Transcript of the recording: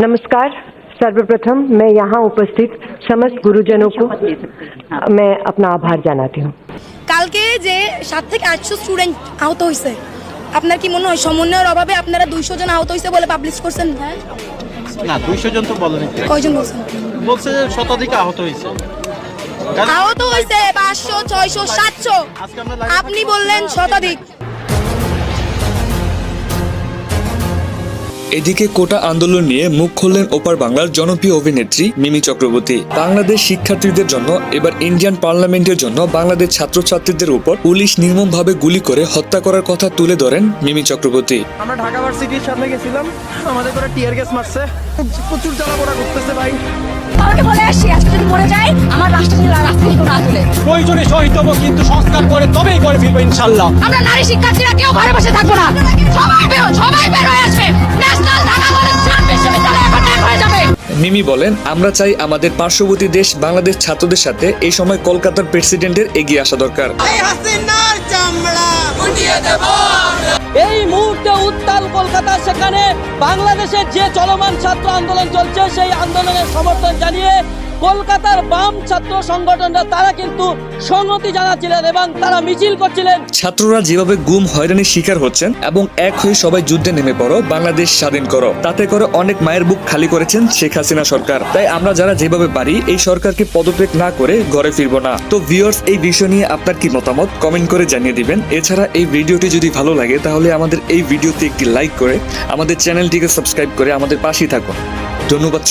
नमस्कार सर्वप्रथम मैं यहाँ उपस्थित समस्त गुरुजनों को मैं अपना आभार जनाती हूँ কালকে যে সাত থেকে আটশো স্টুডেন্ট আহত হয়েছে আপনার কি মনে হয় সমন্বয়ের অভাবে আপনারা দুইশো জন আহত হয়েছে বলে পাবলিশ করছেন হ্যাঁ না দুইশো জন তো বলেনি কয়জন বলছেন বলছে যে শতাধিক আহত হয়েছে কারণ আহত হয়েছে পাঁচশো ছয়শো সাতশো আজকে আমরা live আপনি বললেন শতাধিক এদিকে কোটা আন্দোলন নিয়ে মুখ খুললেন ওপার বাংলার জনপ্রিয় অভিনেত্রী মিমি চক্রবর্তী। বাংলাদেশ শিক্ষার্থীদের জন্য এবার ইন্ডিয়ান পার্লামেন্টের জন্য বাংলাদেশ ছাত্রছাত্রীদের উপর পুলিশ নির্মমভাবে গুলি করে হত্যা করার কথা তুলে ধরেন মিমি চক্রবর্তী। আমরা ঢাকা ভার্সিটির সামনে গেছিলাম আমাদের করে টিয়ার গ্যাস মারছে। প্রচুর জ্বালাপোড়া করতেছে ভাই। আমাকে বলে আসছি আজকে যদি মরে যায় আমার রাষ্ট্র রাস্তা থেকে না তুলে। প্রয়োজনে শহীদ হব কিন্তু সংস্কার করে তবেই করে ফিরবো ইনশাল্লাহ আমরা নারী শিক্ষার্থীরা কেউ ঘরে বসে থাকব না। মিমি বলেন আমরা চাই আমাদের পার্শ্ববর্তী দেশ বাংলাদেশ ছাত্রদের সাথে এই সময় কলকাতার প্রেসিডেন্টের এগিয়ে আসা দরকার। এই মুহূর্তে উত্তাল কলকাতা সেখানে বাংলাদেশের যে চলমান ছাত্র আন্দোলন চলছে সেই আন্দোলনের সমর্থন জানিয়ে কলকাতার বাম ছাত্র সংগঠনরা, তারা কিন্তু সংহতি জানাচ্ছিলেন এবং তারা মিছিল করছিলেন। ছাত্ররা যেভাবে গুম, হয়রানির শিকার হচ্ছেন এবং এক হয়ে সবাই যুদ্ধে নেমে পড়ো, বাংলাদেশ স্বাধীন করো। তাতে করে অনেক মায়ের বুক খালি করেছেন শেখ হাসিনা সরকার। তাই আমরা যারা যেভাবে পারি, এই সরকারকে পদত্যাগ না করে ঘরে ফিরবো না। তো ভিউয়ার্স এই বিষয় নিয়ে আপনার কি মতামত? কমেন্ট করে জানিয়ে দিবেন। এছাড়া এই ভিডিওটি যদি ভালো লাগে, তাহলে আমাদের এই ভিডিওতে একটি লাইক করে আমাদের চ্যানেলটিকে সাবস্ক্রাইব করে আমাদের পাশেই থাকুন। ধন্যবাদ